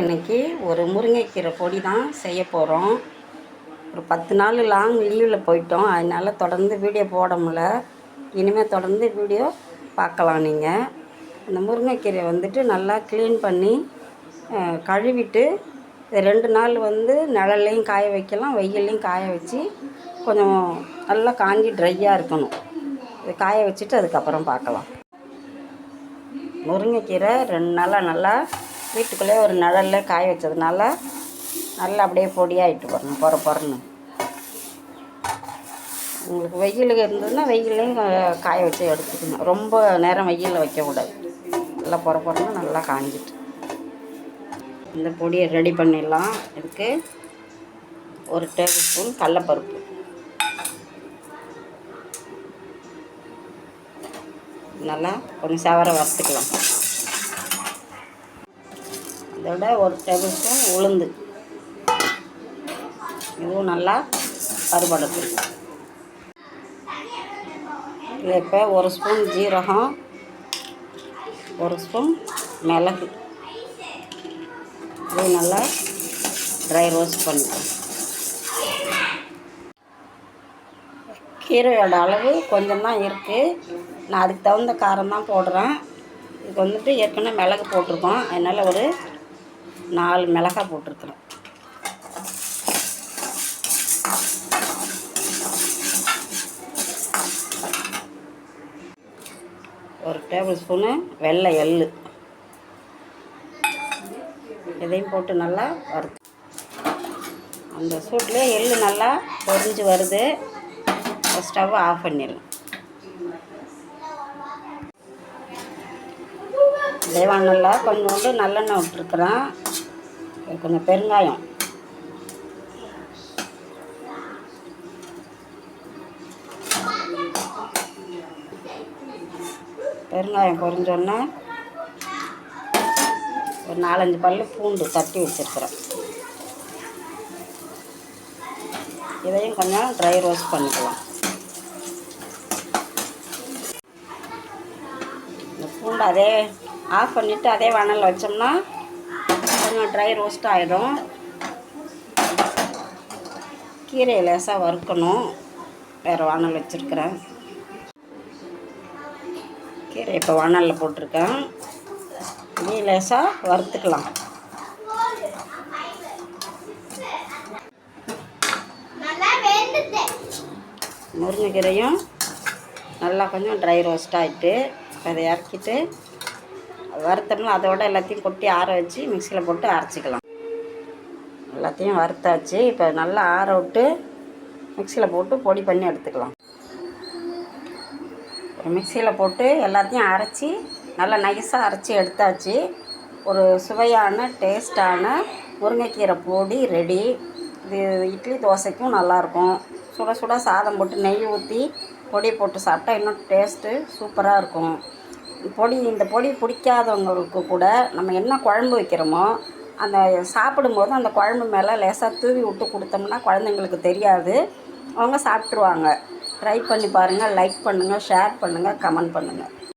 இன்னைக்கு ஒரு முருங்கைக்கீரை பொடி தான் செய்ய போகிறோம் ஒரு பத்து நாள் லாங் லீவில் போயிட்டோம். அதனால் தொடர்ந்து வீடியோ போட முடியல. இனிமேல் தொடர்ந்து வீடியோ பார்க்கலாம் நீங்கள் இந்த முருங்கைக்கீரை வந்துட்டு நல்லா க்ளீன் பண்ணி கழுவிட்டு ரெண்டு நாள் வந்து நிழல்லையும் காய வைக்கலாம். வெயில்லையும் காய வச்சு கொஞ்சம் நல்லா காஞ்சி ட்ரையாக இருக்கணும். இது காய வச்சுட்டு அதுக்கப்புறம் பார்க்கலாம். முருங்கைக்கீரை ரெண்டு நாளாக நல்லா வீட்டுக்குள்ளே ஒரு நிழலில் காய வச்சதுனால நல்லா அப்படியே பொடியாகிட்டு வரணும் பொற பொறன்னு. உங்களுக்கு வெயில் இருந்ததுன்னா வெயிலையும் காய வச்சு எடுத்துக்கணும். ரொம்ப நேரம் வெயிலில் வைக்கக்கூடாது. நல்லா பொற பொறன்னு நல்லா காஞ்சிட்டு. இந்த பொடியை ரெடி பண்ணிடலாம். இதுக்கு ஒரு டேபிள் ஸ்பூன் கடலப்பருப்பு. நல்லா கொஞ்சம் சவர வறுத்துக்கலாம். இதோட ஒரு டேபிள் ஸ்பூன் உளுந்து. இதுவும் நல்லா வறுபடுத்து இப்போ ஒரு ஸ்பூன் ஜீரகம் ஒரு ஸ்பூன் மிளகு. இது நல்லா ட்ரை ரோஸ்ட் பண்ணிக்கலாம் கீரையோட அளவு கொஞ்சம் தான் இருக்குது நான் அதுக்கு தகுந்த காரம் தான் போடுறேன். இதுக்கு வந்துட்டு ஏற்கனவே மிளகு போட்டிருக்கோம். அதனால் ஒரு நாலு மிளகாய் போட்டிருக்கிறேன். ஒரு டேபிள் ஸ்பூனு வெள்ளை எள்ளு. இதையும் போட்டு நல்லா வறுத்து. அந்த சூட்டில் எள்ளு நல்லா பொரிஞ்சு வருது. ஸ்டவ் ஆஃப் பண்ணிடலாம். தேவானல்ல கொஞ்சோண்டு நல்லெண்ணெய் விட்டுருக்குறேன். கொஞ்சம் பெருங்காயம். பெருங்காயம் பொரிஞ்சோன்னே ஒரு நாலஞ்சு பல்லு பூண்டு தட்டி வச்சுருக்குறேன். இதையும் கொஞ்சம் ட்ரை ரோஸ்ட் பண்ணிக்கலாம். இந்த பூண்டு அதே ஆஃப் பண்ணிவிட்டு அதே வணலில் வச்சோம்னா கொஞ்சம் ட்ரை ரோஸ்ட் ஆகிடும் கீரையை லேசாக வறுக்கணும். வேறு வானல் வச்சுருக்கிறேன். கீரை இப்போ வானலில் போட்டிருக்கேன். இதே லேசாக வறுத்துக்கலாம். முருங்கைக்கீரையும் நல்லா கொஞ்சம் ட்ரை ரோஸ்ட் ஆகிட்டு அதை இறக்கிட்டு வறுத்தோம்னா அதோட எல்லாத்தையும் கொட்டி ஆற வச்சு மிக்சியில் போட்டு அரைச்சிக்கலாம். எல்லாத்தையும் வறுத்தாச்சு. இப்போ நல்லா ஆற விட்டு மிக்சியில் போட்டு பொடி பண்ணி எடுத்துக்கலாம். மிக்சியில் போட்டு எல்லாத்தையும் அரைச்சி நல்லா நைஸாக அரைச்சி எடுத்தாச்சு. ஒரு சுவையான டேஸ்டான முருங்கைக்கீரை பொடி ரெடி. இது இட்லி தோசைக்கும் நல்லாயிருக்கும் சுட சுட சாதம் போட்டு நெய் ஊற்றி பொடி போட்டு சாப்பிட்டா இன்னும் டேஸ்ட்டு சூப்பராக இருக்கும். பொடி இந்த பொடி பிடிக்காதவங்களுக்கு கூட நம்ம என்ன குழம்பு வைக்கிறோமோ அந்த சாப்பிடும்போது அந்த குழம்பு மேலே லேசாக தூவி விட்டு கொடுத்தோம்னா குழந்தைங்களுக்கு தெரியாது. அவங்க சாப்பிட்ருவாங்க ட்ரை பண்ணி பாருங்கள் லைக் பண்ணுங்கள் ஷேர் பண்ணுங்கள் கமெண்ட் பண்ணுங்கள்